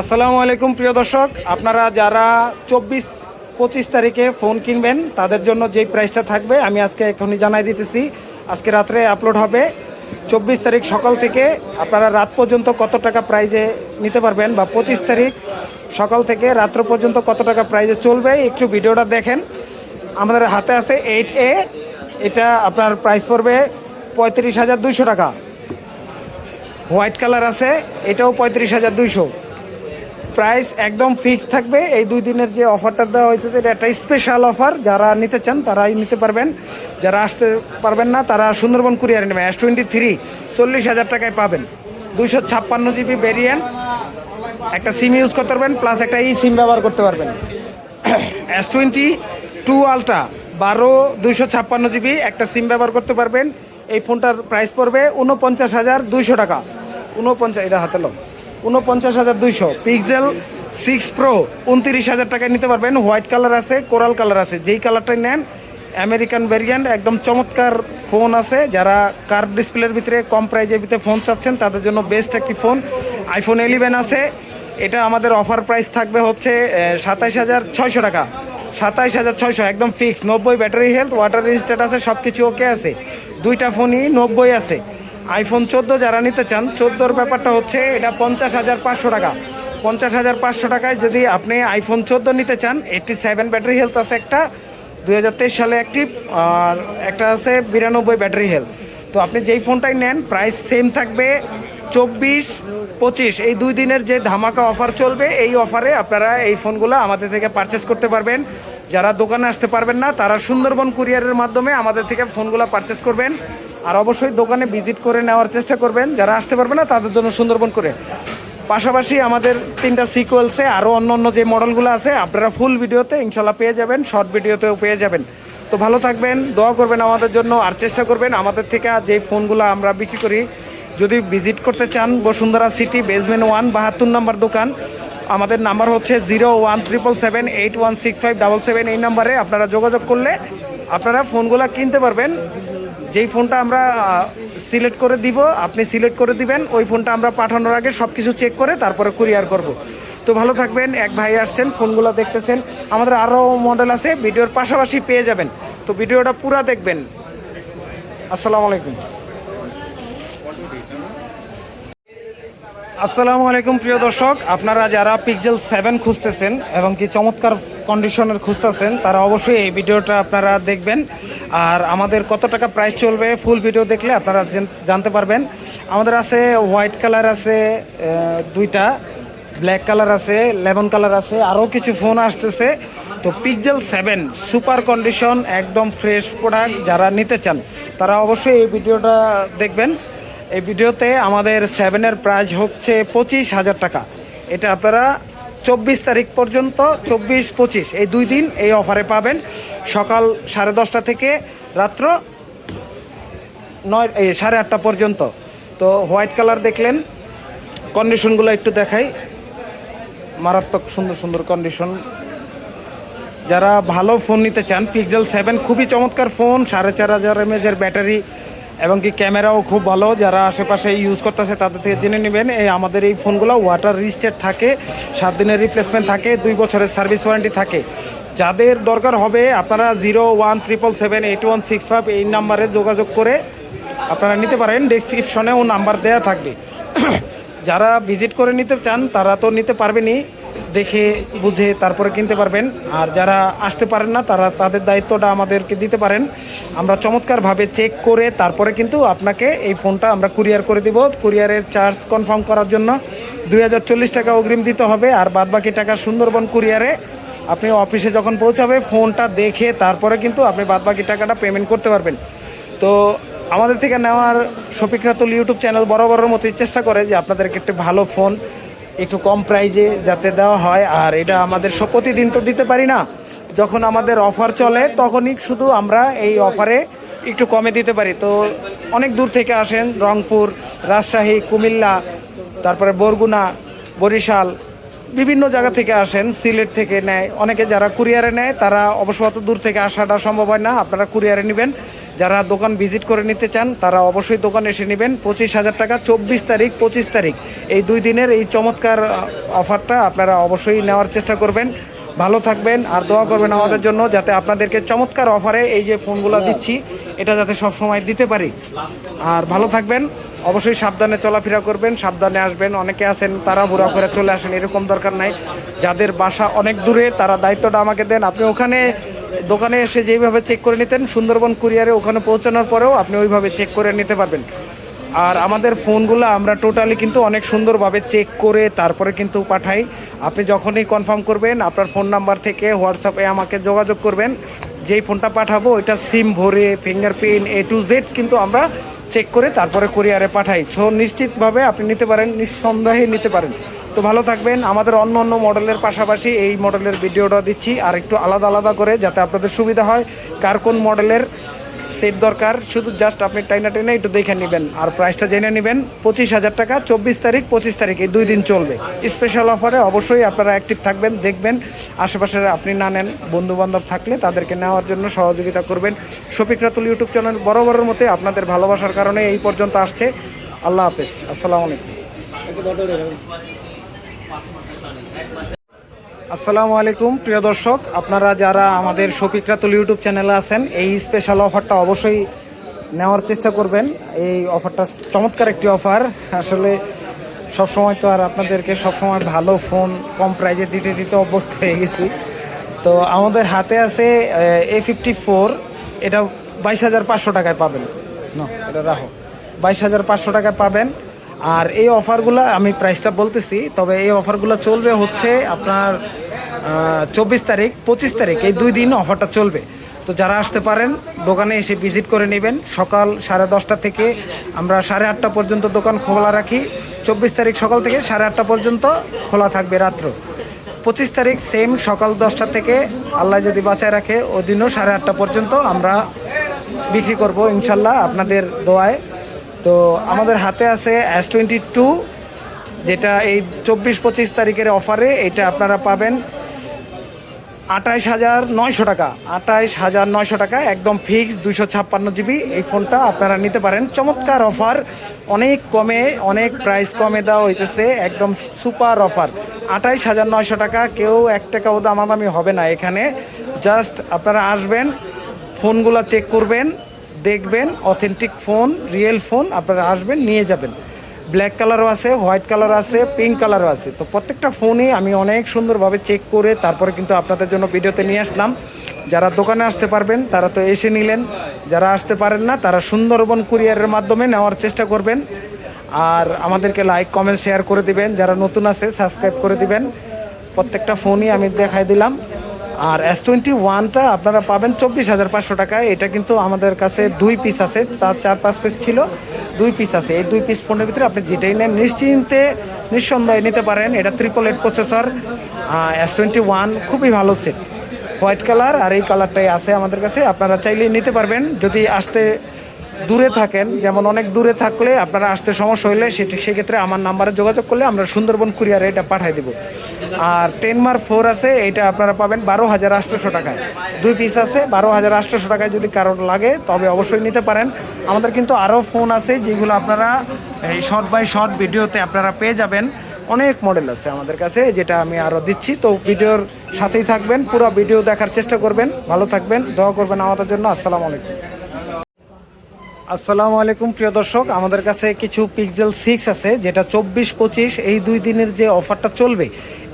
আসসালামু আলাইকুম, প্রিয় দর্শক। আপনারা যারা চব্বিশ, পঁচিশ তারিখে ফোন কিনবেন, তাদের জন্য যেই প্রাইসটা থাকবে, আমি আজকে এখনই জানাই দিতেছি। আজকে রাত্রে আপলোড হবে। চব্বিশ তারিখ সকাল থেকে আপনারা রাত পর্যন্ত কত টাকা প্রাইজে নিতে পারবেন, বা পঁচিশ তারিখ সকাল থেকে রাত্র পর্যন্ত কত টাকা প্রাইজে চলবে, একটু ভিডিওটা দেখেন। আমাদের হাতে আছে এইট এ, এটা আপনার প্রাইস পড়বে পঁয়ত্রিশ হাজার দুইশো টাকা। হোয়াইট কালার আছে, এটাও পঁয়ত্রিশ হাজার দুইশো। প্রাইস একদম ফিক্স থাকবে। এই দুই দিনের যে অফারটা দেওয়া হয়েছে এটা একটা স্পেশাল অফার যারা নিতে চান, তারাই নিতে পারবেন। যারা আসতে পারবেন না, তারা সুন্দরবন কুরিয়ারে নেবেন এস টোয়েন্টি থ্রি চল্লিশ হাজার টাকায় পাবেন। দুইশো ছাপ্পান্ন জিবি ভেরিয়েন্ট একটা সিম ইউজ করতে পারবেন প্লাস একটা ই সিম ব্যবহার করতে পারবেন। এস টোয়েন্টি টু আলট্রা বারো, দুইশো ছাপ্পান্ন জিবি। একটা সিম ব্যবহার করতে পারবেন। এই ফোনটার প্রাইস পড়বে উনপঞ্চাশ হাজার দুইশো টাকা। উনপঞ্চাশ এটা হাতে লো উনপঞ্চাশ হাজার দুইশো। পিক্সেল সিক্স প্রো উনত্রিশ হাজার টাকায় নিতে পারবেন। হোয়াইট কালার আছে কোরাল কালার আছে। যেই কালারটাই নেন আমেরিকান ভ্যারিয়েন্ট একদম চমৎকার ফোন আছে। যারা কার ডিসপ্লের ভিতরে, কম প্রাইজের ভিতরে ফোন চাচ্ছেন, তাদের জন্য বেস্ট একটি ফোন আইফোন ইলেভেন আছে। এটা আমাদের অফার প্রাইস থাকবে হচ্ছে সাতাইশ হাজার ছয়শো টাকা। সাতাইশ হাজার ছয়শো, একদম ফিক্স নব্বই ব্যাটারি হেলথ ওয়াটার রেজিস্টার্ড আছে সব কিছু ওকে আছে। দুইটা ফোনই নব্বই আছে। আইফোন চোদ্দ যারা নিতে চান, চোদ্দোর ব্যাপারটা হচ্ছে এটা পঞ্চাশ হাজার পাঁচশো টাকা। পঞ্চাশ হাজার পাঁচশো টাকায় যদি আপনি আইফোন চোদ্দ নিতে চান এইটটি সেভেন ব্যাটারি হেলথ আছে একটা, দুই হাজার তেইশ সালে অ্যাক্টিভ আর একটা আছে বিরানব্বই ব্যাটারি হেলথ তো আপনি যেই ফোনটাই নেন প্রাইস সেম থাকবে চব্বিশ পঁচিশ। এই দুই দিনের যে ধামাকা অফার চলবে, এই অফারে আপনারা এই ফোনগুলো আমাদের থেকে পারচেস করতে পারবেন। যারা দোকানে আসতে পারবেন না, তারা সুন্দরবন কুরিয়ারের মাধ্যমে আমাদের থেকে ফোনগুলো পারচেস করবেন। আর অবশ্যই দোকানে ভিজিট করে নেওয়ার চেষ্টা করবেন। যারা আসতে পারবে না, তাদের জন্য সুন্দরবন করে। পাশাপাশি আমাদের তিনটা সিকুয়েলসে আরও অন্য অন্য যে মডেলগুলো আছে, আপনারা ফুল ভিডিওতে ইনশাল্লাহ পেয়ে যাবেন শর্ট ভিডিওতেও পেয়ে যাবেন। তো ভালো থাকবেন, দোয়া করবেন আমাদের জন্য, আর চেষ্টা করবেন আমাদের থেকে যে ফোনগুলো আমরা বিক্রি করি, যদি ভিজিট করতে চান, বসুন্ধরা সিটি বেসমেন্ট ওয়ান বাহাত্তর নম্বর দোকান। আমাদের নাম্বার হচ্ছে zero one triple seven eight one six five double seven এই নাম্বারে আপনারা যোগাযোগ করলে আপনারা ফোনগুলো কিনতে পারবেন। যেই ফোনটা আমরা সিলেক্ট করে দিব, আপনি সিলেক্ট করে দিবেন, ওই ফোনটা আমরা পাঠানোর আগে সব কিছু চেক করে তারপরে কুরিয়ার করব। তো ভালো থাকবেন, এক ভাই আসছেন, ফোনগুলো দেখতেছেন, আমাদের আরও মডেল আছে, ভিডিওর পাশাপাশি পেয়ে যাবেন। তো ভিডিওটা পুরা দেখবেন। আসসালামু আলাইকুম। আসসালামু আলাইকুম, প্রিয় দর্শক। আপনারা যারা পিকজেল সেভেন খুঁজতেছেন এবং কি চমৎকার কন্ডিশনের খুঁজতেছেন, তারা অবশ্যই এই ভিডিওটা আপনারা দেখবেন। আর আমাদের কত টাকা প্রাইস চলবে ফুল ভিডিও দেখলে আপনারা জানতে পারবেন। আমাদের আছে হোয়াইট কালার আছে দুইটা ব্ল্যাক কালার আছে লেমন কালার আছে আরও কিছু ফোন আসতেছে। তো পিকজেল সেভেন সুপার কন্ডিশন একদম ফ্রেশ প্রোডাক্ট যারা নিতে চান, তারা অবশ্যই এই ভিডিওটা দেখবেন। এই ভিডিওতে আমাদের সেভেনের প্রাইস হচ্ছে পঁচিশ হাজার টাকা। এটা আপনারা চব্বিশ তারিখ পর্যন্ত, চব্বিশ, পঁচিশ, এই দুই দিন এই অফারে পাবেন। সকাল সাড়ে দশটা থেকে রাত্র নয় সাড়ে আটটা পর্যন্ত। তো হোয়াইট কালার দেখলেন, কন্ডিশনগুলো একটু দেখাই। মারাত্মক সুন্দর সুন্দর কন্ডিশন। যারা ভালো ফোন নিতে চান পিক্সেল সেভেন খুবই চমৎকার ফোন, সাড়ে চার হাজার এমএজের ব্যাটারি এবং কি ক্যামেরাও খুব ভালো, যারা আশেপাশে ইউজ করতেছে তাদের থেকে জেনে নেবেন। এই আমাদের এই ফোনগুলো ওয়াটার রিস্টেড থাকে, সাত দিনের রিপ্লেসমেন্ট থাকে, দুই বছরের সার্ভিস ওয়ারেন্টি থাকে। যাদের দরকার হবে, আপনারা zero one triple seven eight one six five এই নাম্বারে যোগাযোগ করে আপনারা নিতে পারেন। ডেসক্রিপশনেও নাম্বার দেওয়া থাকবে। যারা ভিজিট করে নিতে চান, তারা তো নিতে পারবেনই। দেখে, বুঝে তারপরে কিনতে পারবেন। আর যারা আসতে পারেন না, তারা তাদের দায়িত্বটা আমাদেরকে দিতে পারেন। আমরা চমৎকারভাবে চেক করে তারপরে কিন্তু আপনাকে এই ফোনটা আমরা কুরিয়ার করে দিব। কুরিয়ারের চার্জ কনফার্ম করার জন্য দুই হাজার চল্লিশ টাকা অগ্রিম দিতে হবে। আর বাদবাকি টাকা সুন্দরবন কুরিয়ারে আপনি অফিসে যখন পৌঁছাবে, ফোনটা দেখে তারপরে কিন্তু আপনি বাদবাকি টাকাটা পেমেন্ট করতে পারবেন। তো আমাদের থেকে নেওয়ার শফিক রাতুল ইউটিউব চ্যানেল বরাবরের মতোই চেষ্টা করে যে আপনাদেরকে একটি ভালো ফোন একটু কম প্রাইজে যাতে দেওয়া হয়, আর এটা আমাদের প্রতিদিন তো দিতে পারি না। যখন আমাদের অফার চলে, তখনই শুধু আমরা এই অফারে একটু কমে দিতে পারি। তো অনেক দূর থেকে আসেন, রংপুর, রাজশাহী, কুমিল্লা, তারপরে বরগুনা, বরিশাল, বিভিন্ন জায়গা থেকে আসেন, সিলেট থেকে নেয়। অনেকে যারা কুরিয়ারে নেয়, তারা অবশ্য অত দূর থেকে আসাটা সম্ভব হয় না। আপনারা কুরিয়ারে নেবেন। যারা দোকান ভিজিট করে নিতে চান, তারা অবশ্যই দোকানে এসে নেবেন। পঁচিশ হাজার টাকা, চব্বিশ তারিখ, পঁচিশ তারিখ। এই দুই দিনের এই চমৎকার অফারটা আপনারা অবশ্যই নেওয়ার চেষ্টা করবেন। ভালো থাকবেন আর দোয়া করবেন আমাদের জন্য যাতে আপনাদেরকে চমৎকার অফারে এই যে ফোনগুলো দিচ্ছি, এটা যাতে সব সময় দিতে পারি। আর ভালো থাকবেন, অবশ্যই সাবধানে চলাফেরা করবেন, সাবধানে আসবেন। অনেকে আছেন, তারা বুড়া করে চলে আসেন, এরকম দরকার নাই। যাদের বাসা অনেক দূরে, তারা দায়িত্বটা আমাকে দেন। আপনি ওখানে দোকানে এসে যেইভাবে চেক করে নিতেন, সুন্দরবন কুরিয়ারে ওখানে পৌঁছানোর পরেও আপনি ওইভাবে চেক করে নিতে পারবেন। আর আমাদের ফোনগুলো আমরা টোটালি কিন্তু অনেক সুন্দরভাবে চেক করে তারপরে কিন্তু পাঠাই। আপনি যখনই কনফার্ম করবেন, আপনার ফোন নাম্বার থেকে হোয়াটসঅ্যাপে আমাকে যোগাযোগ করবেন। যেই ফোনটা পাঠাবো, ওইটা সিম ভরে ফিঙ্গারপ্রিন্ট এ টু জেড কিন্তু আমরা চেক করে তারপরে কুরিয়ারে পাঠাই। সো নিশ্চিতভাবে আপনি নিতে পারেন, নিঃসন্দেহে নিতে পারেন। তো ভালো থাকবেন। আমাদের অন্য অন্য মডেলের পাশাপাশি এই মডেলের ভিডিওটা দিচ্ছি আর একটু আলাদা আলাদা করে যাতে আপনাদের সুবিধা হয়, কার কোন মডেলের সেট দরকার। শুধু জাস্ট আপনি টাইনা টাইনা একটু দেখে নেবেন আর প্রাইসটা জেনে নেবেন। পঁচিশ হাজার টাকা, চব্বিশ তারিখ, পঁচিশ তারিখ, এই দুই দিন চলবে। স্পেশাল অফারে অবশ্যই আপনারা অ্যাক্টিভ থাকবেন, দেখবেন। আশেপাশের আপনি না নেন বন্ধু বান্ধব থাকলে তাদেরকে নেওয়ার জন্য সহযোগিতা করবেন। শফিক রাতুল ইউটিউব চ্যানেল বড় বড়ের মতে আপনাদের ভালোবাসার কারণে এই পর্যন্ত আসছে। আল্লাহ হাফেজ। আসসালামু আলাইকুম। আসসালামু আলাইকুম, প্রিয় দর্শক। আপনারা যারা আমাদের শফিক রাতুল ইউটিউব চ্যানেলে আছেন, এই স্পেশাল অফারটা অবশ্যই নেওয়ার চেষ্টা করবেন। এই অফারটা চমৎকার একটি অফার আসলে সবসময় তো আর আপনাদেরকে সবসময় ভালো ফোন কম প্রাইজে দিতে দিতে অভ্যস্ত হয়ে গেছি। তো আমাদের হাতে আছে, এ ফিফটি ফোর এটা বাইশ হাজার পাঁচশো টাকায় পাবেন। না, এটা রাখো বাইশ হাজার পাঁচশো টাকায় পাবেন। আর এই অফারগুলো আমি প্রাইসটা বলতেছি, তবে এই অফারগুলো চলবে হচ্ছে আপনার চব্বিশ তারিখ, পঁচিশ তারিখ, এই দুই দিন অফারটা চলবে। তো যারা আসতে পারেন, দোকানে এসে ভিজিট করে নেবেন। সকাল সাড়ে দশটা থেকে আমরা সাড়ে আটটা পর্যন্ত দোকান খোলা রাখি। চব্বিশ তারিখ সকাল থেকে সাড়ে আটটা পর্যন্ত খোলা থাকবে রাত্র। পঁচিশ তারিখ সেম সকাল দশটা থেকে আল্লাহ যদি বাঁচায় রাখে ওই দিনও সাড়ে আটটা পর্যন্ত আমরা বিক্রি করব ইনশাল্লাহ আপনাদের দোয়ায়। তো আমাদের হাতে আছে এস টোয়েন্টি টু যেটা এই চব্বিশ পঁচিশ তারিখের অফারে, এটা আপনারা পাবেন আঠাইশ হাজার নয়শো টাকা। আঠাইশ হাজার নয়শো টাকা, একদম ফিক্স দুশো ছাপ্পান্ন জিবি। এই ফোনটা আপনারা নিতে পারেন। চমৎকার অফার। অনেক কমে, অনেক প্রাইস কমে দেওয়া হইতেছে। একদম সুপার অফার। আঠাইশ হাজার নয়শো টাকা, কেউ এক টাকাও দামাদামি হবে না এখানে। জাস্ট আপনারা আসবেন, ফোনগুলো চেক করবেন। দেখবেন অথেন্টিক ফোন রিয়েল ফোন আপনারা আসবেন, নিয়ে যাবেন। ব্ল্যাক কালারও আছে হোয়াইট কালার আছে পিঙ্ক কালারও আছে। তো প্রত্যেকটা ফোনই আমি অনেক সুন্দরভাবে চেক করে তারপরে কিন্তু আপনাদের জন্য ভিডিওতে নিয়ে আসলাম। যারা দোকানে আসতে পারবেন, তারা তো এসে নিলেন। যারা আসতে পারেন না, তারা সুন্দরবন কুরিয়ারের মাধ্যমে নেওয়ার চেষ্টা করবেন। আর আমাদেরকে লাইক কমেন্ট শেয়ার করে দিবেন। যারা নতুন আছে সাবস্ক্রাইব করে দিবেন। প্রত্যেকটা ফোনই আমি দেখাই দিলাম। আর এস টোয়েন্টি ওয়ানটা আপনারা পাবেন চব্বিশ হাজার পাঁচশো টাকায়। এটা কিন্তু আমাদের কাছে দুই পিস আছে, তার চার পাঁচ পিস ছিল, দুই পিস আছে। এই দুই পিস ফোনের ভিতরে আপনি যেটাই নেন, নিশ্চিন্তে, নিঃসন্দেহে নিতে পারেন। এটা triple eight processor S twenty one খুবই ভালো সেট হোয়াইট কালার আর এই কালারটাই আছে আমাদের কাছে। আপনারা চাইলেই নিতে পারবেন। যদি আসতে দূরে থাকেন, যেমন অনেক দূরে থাকলে আপনারা আসতে সমস্যা হলে সেটি সেক্ষেত্রে আমার নাম্বারে যোগাযোগ করলে আমরা সুন্দরবন কুরিয়ারে এটা পাঠিয়ে দেবো। আর টেন মার ফোর আছে এটা আপনারা পাবেন বারো হাজার আটশোশো টাকায়। দুই পিস আছে, বারো হাজার আটশোশো টাকায় যদি কারোর লাগে, তবে অবশ্যই নিতে পারেন। আমাদের কিন্তু আরও ফোন আছে যেগুলো আপনারা এই শর্ট বাই শর্ট ভিডিওতে আপনারা পেয়ে যাবেন। অনেক মডেল আছে আমাদের কাছে, যেটা আমি আরও দিচ্ছি। তো ভিডিওর সাথেই থাকবেন, পুরো ভিডিও দেখার চেষ্টা করবেন। ভালো থাকবেন, দোয়া করবেন আমাদের জন্য। আসসালামু আলাইকুম। আসসালামু আলাইকুম, প্রিয় দর্শক। আমাদের কাছে কিছু পিক্সেল সিক্স আছে, যেটা চব্বিশ পঁচিশ, এই দুই দিনের যে অফারটা চলবে,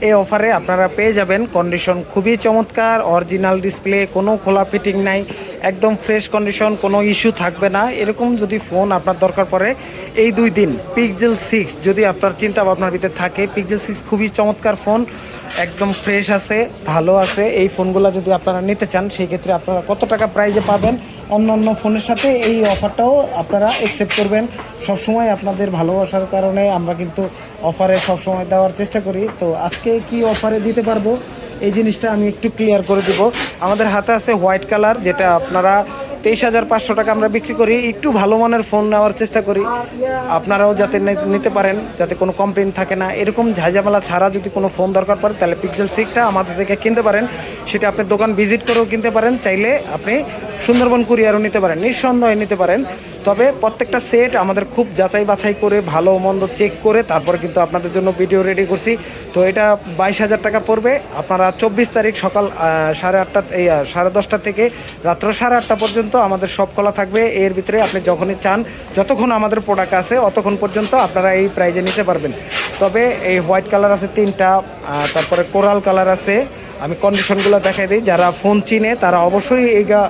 এই অফারে আপনারা পেয়ে যাবেন। কন্ডিশন খুবই চমৎকার অরিজিনাল ডিসপ্লে কোনো খোলা ফিটিং নাই, একদম ফ্রেশ কন্ডিশন কোনো ইস্যু থাকবে না। এরকম যদি ফোন আপনার দরকার পড়ে, এই দুই দিন পিক্সেল সিক্স যদি আপনার চিন্তা ভাবনার ভিতরে থাকে পিক্সেল সিক্স খুবই চমৎকার ফোন একদম ফ্রেশ আছে, ভালো আছে। এই ফোনগুলো যদি আপনারা নিতে চান, সেই ক্ষেত্রে আপনারা কত টাকা প্রাইজে পাবেন? অন্য অন্য ফোনের সাথে এই অফারটাও আপনারা অ্যাকসেপ্ট করবেন। সবসময় আপনাদের ভালোবাসার কারণে আমরা কিন্তু অফারে সবসময় দেওয়ার চেষ্টা করি। তো আজকে কি অফারে দিতে পারব? এই জিনিসটা আমি একটু ক্লিয়ার করে দিব। আমাদের হাতে আছে হোয়াইট কালার, যেটা আপনারা তেইশ হাজার পাঁচশো টাকা আমরা বিক্রি করি। একটু ভালো মানের ফোন নেওয়ার চেষ্টা করি। আপনারাও যাতে নিতে পারেন, যাতে কোনো কমপ্লেন থাকে না। এরকম ঝাঁঝামেলা ছাড়া যদি কোনো ফোন দরকার পড়ে, তাহলে পিক্সেল সিক্সটা আমাদের থেকে কিনতে পারেন। সেটা আপনি দোকান ভিজিট করেও কিনতে পারেন। চাইলে আপনি সুন্দরবন কুরিয়ারও নিতে পারেন, নিঃসন্দেহে নিতে পারেন। তবে প্রত্যেকটা সেট আমাদের খুব যাচাই বাছাই করে, ভালো মন্দ চেক করে, তারপরে কিন্তু আপনাদের জন্য ভিডিও রেডি করছি। তো এটা বাইশ হাজার টাকা পড়বে। আপনারা চব্বিশ তারিখ সকাল সাড়ে আটটা, এই সাড়ে দশটা থেকে রাত্র সাড়ে আটটা পর্যন্ত আমাদের সব খোলা থাকবে। এর ভিতরে আপনি যখনই চান, যতক্ষণ আমাদের প্রোডাক্ট আছে, অতক্ষণ পর্যন্ত আপনারা এই প্রাইজে নিতে পারবেন। তবে এই হোয়াইট কালার আছে তিনটা তারপরে কোরাল কালার আছে। আমি কন্ডিশনগুলো দেখাই দিই, যারা ফোন চিনে, তারা অবশ্যই এই গা-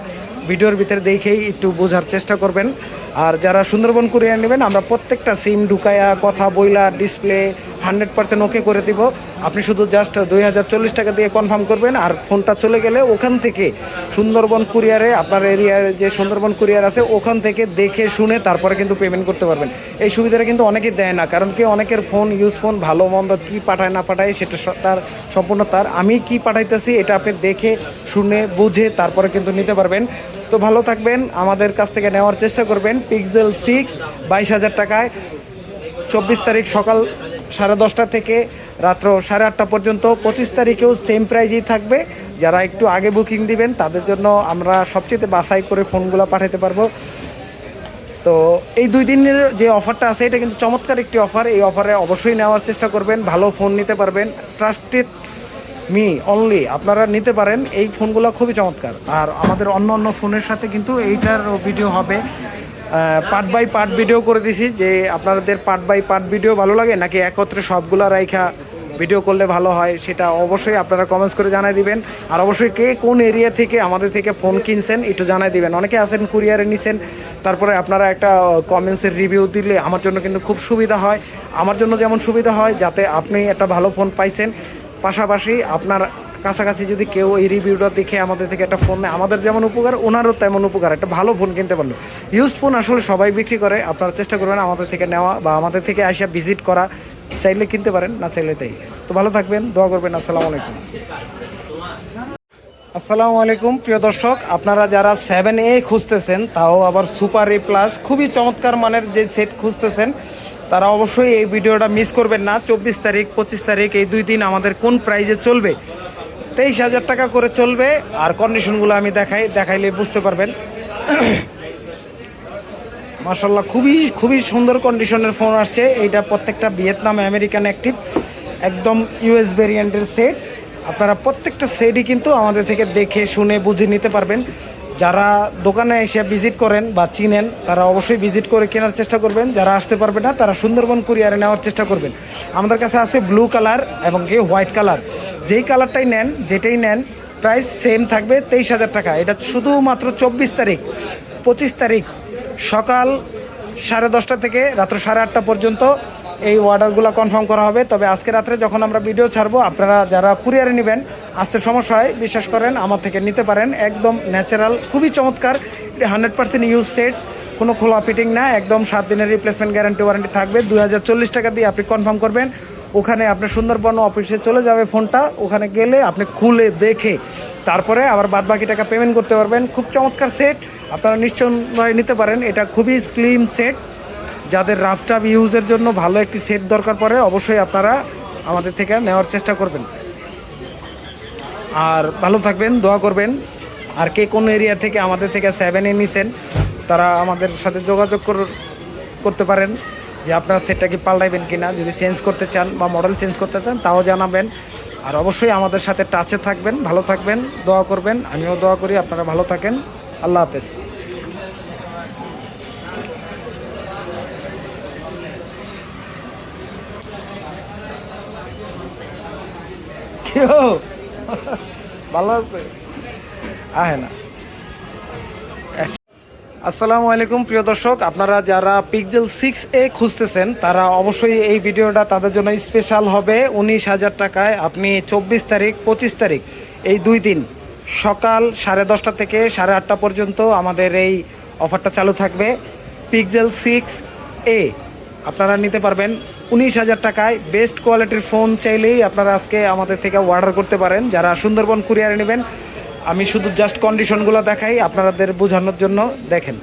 ভিডিওর ভিতরে দেখেই একটু বোঝার চেষ্টা করবেন। আর যারা সুন্দরবন কুরিয়ার নেবেন, আমরা প্রত্যেকটা সিম ঢুকায়া কথা বইলা ডিসপ্লে হান্ড্রেড পার্সেন্ট ওকে করে দিব। আপনি শুধু জাস্ট দুই হাজার চল্লিশ টাকা দিয়ে কনফার্ম করবেন আর ফোনটা চলে গেলে ওখান থেকে সুন্দরবন কুরিয়ারে, আপনার এরিয়ার যে সুন্দরবন কুরিয়ার আছে, ওখান থেকে দেখে শুনে তারপরে কিন্তু পেমেন্ট করতে পারবেন। এই সুবিধাটা কিন্তু অনেকেই দেয় না, কারণ কি অনেকের ফোন ইউজ ফোন ভালো মন্দ কী পাঠায় না পাঠায়, সেটা তার সম্পূর্ণ তার। আমি কি পাঠাইতেছি, এটা আপনি দেখে, শুনে, বুঝে তারপরে কিন্তু নিতে পারবেন। তো ভালো থাকবেন। আমাদের কাছ থেকে নেওয়ার চেষ্টা করবেন। পিক্সেল সিক্স বাইশ হাজার টাকায়। চব্বিশ তারিখ সকাল সাড়ে দশটা থেকে রাত্র সাড়ে আটটা পর্যন্ত। পঁচিশ তারিখেও সেম প্রাইজেই থাকবে। যারা একটু আগে বুকিং দিবেন, তাদের জন্য আমরা সবচেয়ে বাসাই করে ফোনগুলো পাঠাতে পারব। তো এই দুই দিনের যে অফারটা আছে, এটা কিন্তু চমৎকার একটি অফার এই অফারে অবশ্যই নেওয়ার চেষ্টা করবেন। ভালো ফোন নিতে পারবেন। ট্রাস্টেড মি অনলি আপনারা নিতে পারেন। এই ফোনগুলো খুবই চমৎকার। আর আমাদের অন্য অন্য ফোনের সাথে কিন্তু এইটার ভিডিও হবে। পার্ট বাই পার্ট ভিডিও করে দিছি যে আপনাদের পার্ট বাই পার্ট ভিডিও ভালো লাগে নাকি একত্রে সবগুলা রাইখা ভিডিও করলে ভালো হয় সেটা অবশ্যই আপনারা কমেন্টস করে জানাই দিবেন। আর অবশ্যই কে কোন এরিয়া থেকে আমাদের থেকে ফোন কিনছেন একটু জানাই দিবেন। অনেকে আছেন কুরিয়ারে নিছেন, তারপরে আপনারা একটা কমেন্টসের রিভিউ দিলে আমার জন্য কিন্তু খুব সুবিধা হয়। আমার জন্য যেমন সুবিধা হয়, যাতে আপনি একটা ভালো ফোন পাইছেন। পাশাপাশি আপনার কাছাকাছি যদি কেউ এই রিভিউটা দেখে আমাদের থেকে একটা ফোন নেয়, আমাদের যেমন উপকার, ওনারও তেমন উপকার। একটা ভালো ফোন কিনতে পারল। ইউজ ফোন আসলে সবাই বিক্রি করে, আপনারা চেষ্টা করবেন আমাদের থেকে নেওয়া বা আমাদের থেকে আসা ভিজিট করা। চাইলে কিনতে পারেন, না চাইলে তাই। তো ভালো থাকবেন, দোয়া করবেন, আসসালামু আলাইকুম। আসসালামু আলাইকুম, প্রিয় দর্শক, আপনারা যারা সেভেন এ খুঁজতেছেন, তাও আবার সুপার এ প্লাস খুবই চমৎকার মানের যে সেট খুঁজতেছেন তারা অবশ্যই এই ভিডিওটা মিস করবেন না। চব্বিশ তারিখ, পঁচিশ তারিখ, এই দুই দিন আমাদের কোন প্রাইজে চলবে? তেইশ হাজার টাকা করে চলবে আর কন্ডিশনগুলো আমি দেখাই, দেখাইলে বুঝতে পারবেন। মার্শাল্লাহ খুবই খুবই সুন্দর কন্ডিশনের ফোন আসছে। এইটা প্রত্যেকটা ভিয়েতনাম আমেরিকান অ্যাক্টিভ একদম ইউএস ভেরিয়েন্টের সেট আপনারা প্রত্যেকটা সেটই কিন্তু আমাদের থেকে দেখে, শুনে, বুঝে নিতে পারবেন। যারা দোকানে এসে ভিজিট করেন বা চিনেন, তারা অবশ্যই ভিজিট করে কেনার চেষ্টা করবেন। যারা আসতে পারবে না, তারা সুন্দরবন কুরিয়ারে নেওয়ার চেষ্টা করবেন। আমাদের কাছে আছে ব্লু কালার এবং কি হোয়াইট কালার যেই কালারটাই নেন, যেটাই নেন প্রাইস সেম থাকবে তেইশ হাজার টাকা। এটা শুধুমাত্র চব্বিশ তারিখ, পঁচিশ তারিখ, সকাল সাড়ে দশটা থেকে রাত্র সাড়ে আটটা পর্যন্ত এই অর্ডারগুলো কনফার্ম করা হবে। তবে আজকে রাত্রে যখন আমরা ভিডিও ছাড়বো, আপনারা যারা কুরিয়ারে নেবেন আসতে সমস্যা হয়, বিশ্বাস করেন, আমার থেকে নিতে পারেন। একদম ন্যাচারাল খুবই চমৎকার। হান্ড্রেড পার্সেন্ট ইউজ সেট কোনো খোলা ফিটিং না, একদম সাত দিনের রিপ্লেসমেন্ট গ্যারান্টি ওয়ারেন্টি থাকবে। দুই হাজার চল্লিশ টাকা দিয়ে আপনি কনফার্ম করবেন। ওখানে আপনার সুন্দরবন অফিসে চলে যাবে ফোনটা। ওখানে গেলে আপনি খুলে দেখে তারপরে আবার বাদ বাকি টাকা পেমেন্ট করতে পারবেন। খুব চমৎকার সেট আপনারা নিশ্চয় নিতে পারেন। এটা খুবই স্লিম সেট যাদের রাফটাপ ইউজের জন্য ভালো একটি সেট দরকার পড়ে, অবশ্যই আপনারা আমাদের থেকে নেওয়ার চেষ্টা করবেন। আর ভালো থাকবেন, দোয়া করবেন। আর কে কোন এরিয়া থেকে আমাদের থেকে সেভেনে নিছেন, তারা আমাদের সাথে যোগাযোগ কর- করতে পারেন যে আপনার সেটটা কি পাল্টাইবেন কিনা। যদি চেঞ্জ করতে চান বা মডেল চেঞ্জ করতে চান, তাও জানাবেন। আর অবশ্যই আমাদের সাথে টাচে থাকবেন, ভালো থাকবেন, দোয়া করবেন। আমিও দোয়া করি, আপনারা ভালো থাকেন। আল্লাহ হাফেজ। কেউ ভালো আছে? আহে না। আসসালামু আলাইকুম, প্রিয় দর্শক। আপনারা যারা পিকজেল সিক্স এ খুঁজতেছেন, তারা অবশ্যই এই ভিডিওটা তাদের জন্য স্পেশাল হবে। উনিশ হাজার টাকায় আপনি চব্বিশ তারিখ, পঁচিশ তারিখ, এই দুই দিন, সকাল সাড়ে দশটা থেকে সাড়ে আটটা পর্যন্ত আমাদের এই অফারটা চালু থাকবে। পিকজেল সিক্স এ আপনারা নিতে পারবেন। উনিশ হাজার টাকায় বেস্ট কোয়ালিটির ফোন চাইলেই আপনারা আজকে আমাদের থেকে অর্ডার করতে পারেন। যারা সুন্দরবন কুরিয়ারে নেবেন, আমি শুধু জাস্ট কন্ডিশনগুলো দেখাই, আপনাদের বোঝানোর জন্য দেখেন।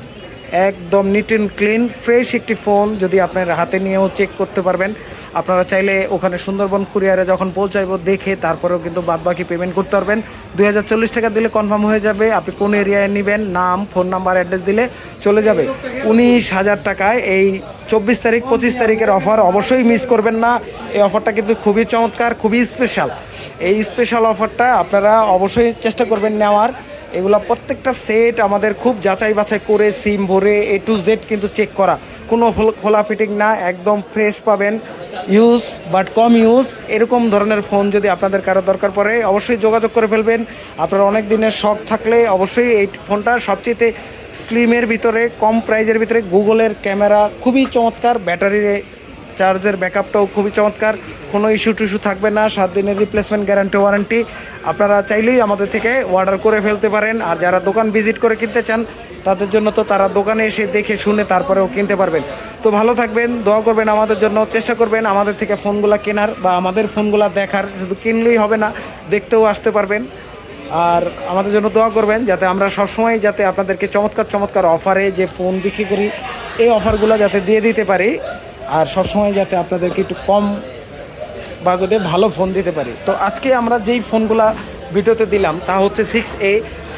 একদম নিট অ্যান্ড ক্লিন ফ্রেশ একটি ফোন যদি আপনার হাতে নিয়েও চেক করতে পারবেন। আপনারা চাইলে ওখানে সুন্দরবন কুরিয়ারে যখন পৌঁছাইবো দেখে তারপরেও কিন্তু বাদ বাকি পেমেন্ট করতে পারবেন। দুই হাজার চল্লিশ টাকা দিলে কনফার্ম হয়ে যাবে, আপনি কোন এরিয়ায় নেবেন, নাম ফোন নাম্বার অ্যাড্রেস দিলে চলে যাবে। উনিশ হাজার টাকায় এই চব্বিশ তারিখ, পঁচিশ তারিখের অফার অবশ্যই মিস করবেন না। এই অফারটা কিন্তু খুবই চমৎকার, খুবই স্পেশাল এই স্পেশাল অফারটা আপনারা অবশ্যই চেষ্টা করবেন নেওয়ার। এগুলো প্রত্যেকটা সেট আমাদের খুব যাচাই বাছাই করে সিম ভরে এ টু জেড কিন্তু চেক করা। কোনো খোলা ফিটিং না, একদম ফ্রেশ পাবেন। ইউজ বাট কম ইউজ এরকম ধরনের ফোন যদি আপনাদের কারও দরকার পড়ে, অবশ্যই যোগাযোগ করে ফেলবেন। আপনার অনেক দিনের শখ থাকলে অবশ্যই এই ফোনটা সবচেয়ে স্লিমের ভিতরে, কম প্রাইজের ভিতরে গুগলের ক্যামেরা খুবই চমৎকার ব্যাটারির চার্জের ব্যাকআপটাও খুবই চমৎকার। কোনো ইস্যু টিস্যু থাকবে না, সাত দিনের রিপ্লেসমেন্ট গ্যারান্টি ওয়ারেন্টি আপনারা চাইলেই আমাদের থেকে অর্ডার করে ফেলতে পারেন। আর যারা দোকান ভিজিট করে কিনতে চান, তাদের জন্য তো তারা দোকানে এসে দেখে শুনে তারপরেও কিনতে পারবেন। তো ভালো থাকবেন, দোয়া করবেন আমাদের জন্য, চেষ্টা করবেন আমাদের থেকে ফোনগুলো কেনার বা আমাদের ফোনগুলো দেখার। শুধু কিনলেই হবে না, দেখতেও আসতে পারবেন। আর আমাদের জন্য দোয়া করবেন যাতে আমরা সবসময় যাতে আপনাদেরকে চমৎকার চমৎকার অফারে যে ফোন বিক্রি করি, এই অফারগুলো যাতে দিয়ে দিতে পারি। আর সবসময় যাতে আপনাদেরকে একটু কম বাজেটে ভালো ফোন দিতে পারি। তো আজকে আমরা যেই ফোনগুলা ভিডিওতে দিলাম, তা হচ্ছে six A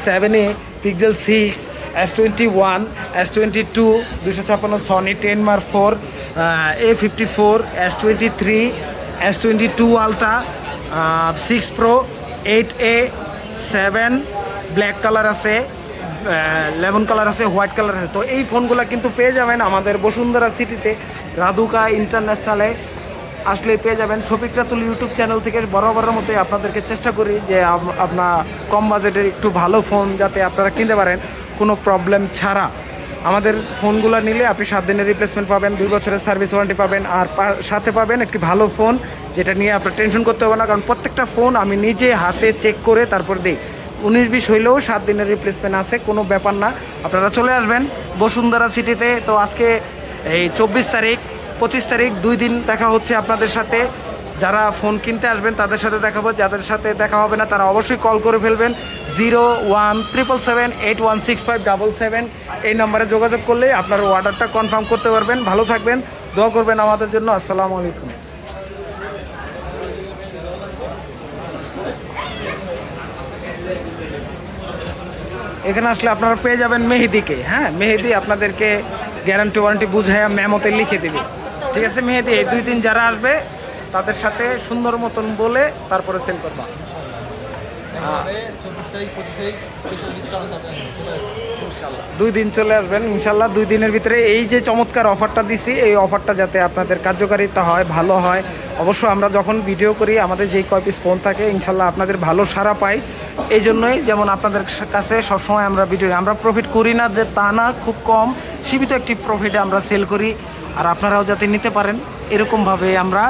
seven A pixel six S twenty one S twenty two দুশো ছাপ্পান্ন Sony ten mark four A fifty four S twenty three S twenty two ultra six pro eight A seven black colour আছে lemon colour আছে, white colour আছে। তো এই ফোনগুলো কিন্তু পেয়ে যাবেন আমাদের বসুন্ধরা সিটিতে, রাধুকা ইন্টারন্যাশনালে। আসলে পেয়ে যাবেন। শফিক রাতুল ইউটিউব চ্যানেল থেকে বরাবরের মতো আপনাদেরকে চেষ্টা করি যে আপনার কম বাজেটের একটু ভালো ফোন যাতে আপনারা কিনতে পারেন। কোনো প্রবলেম ছাড়া। আমাদের ফোনগুলো নিলে আপনি সাত দিনের রিপ্লেসমেন্ট পাবেন, দুই বছরের সার্ভিস ওয়ারেন্টি পাবেন, আর সাথে পাবেন একটি ভালো ফোন, যেটা নিয়ে আপনার টেনশন করতে হবে না। কারণ প্রত্যেকটা ফোন আমি নিজে হাতে চেক করে তারপর দিই। উনিশ বিশ হইলেও সাত দিনের রিপ্লেসমেন্ট আছে, কোনো ব্যাপার না। আপনারা চলে আসবেন বসুন্ধরা সিটিতে তো আজকে এই চব্বিশ তারিখ, পঁচিশ তারিখ, দুই দিন দেখা হচ্ছে আপনাদের সাথে। যারা ফোন কিনতে আসবেন, তাদের সাথে দেখাবো। যাদের সাথে দেখা হবে না, তারা অবশ্যই কল করে ফেলবেন। Zero one triple seven eight one six five double seven এই নম্বরে যোগাযোগ করলে আপনার অর্ডারটা কনফার্ম করতে পারবেন। ভালো থাকবেন। দোয়া করবেন আমাদের জন্য। আসসালামু আলাইকুম। এখানে আসলে আপনারা পেয়ে যাবেন মেহেদিকে হ্যাঁ? মেহেদি আপনাদেরকে গ্যারান্টি ওয়ারেন্টি বুঝাইয়া মেমতে লিখে দেবে। ঠিক আছে মেহেদি? এই দুই দিন যারা আসবে, তাদের সাথে সুন্দর মতন বলে তারপরে সেল করবা। আসবেন দুই দিন চলে আসবেন ইনশাল্লাহ দুই দিনের ভিতরে এই যে চমৎকার অফারটা দিছি, এই অফারটা যাতে আপনাদের কার্যকারিতা হয়, ভালো হয় অবশ্য আমরা যখন ভিডিও করি, আমাদের যেই কয় পিস ফোন থাকে, ইনশাল্লাহ আপনাদের ভালো সারা পাই। এই জন্যই যেমন আপনাদের কাছে সবসময় আমরা ভিডিও আমরা প্রফিট করি না যে তা না, খুব কম। সীমিত একটি প্রফিটে আমরা সেল করি। আর আপনারাও যাতে নিতে পারেন, এরকমভাবে আমরা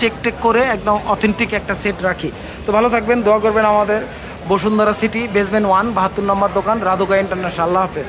চেক টেক করে একদম অথেন্টিক একটা সেট রাখি। তো ভালো থাকবেন, দোয়া করবেন আমাদের বসুন্ধরা সিটি বেসমেন্ট ওয়ান বাহাত্তর নম্বর দোকান, রাধুকা ইন্টারন্যাশনাল আল্লাহ হাফেজ।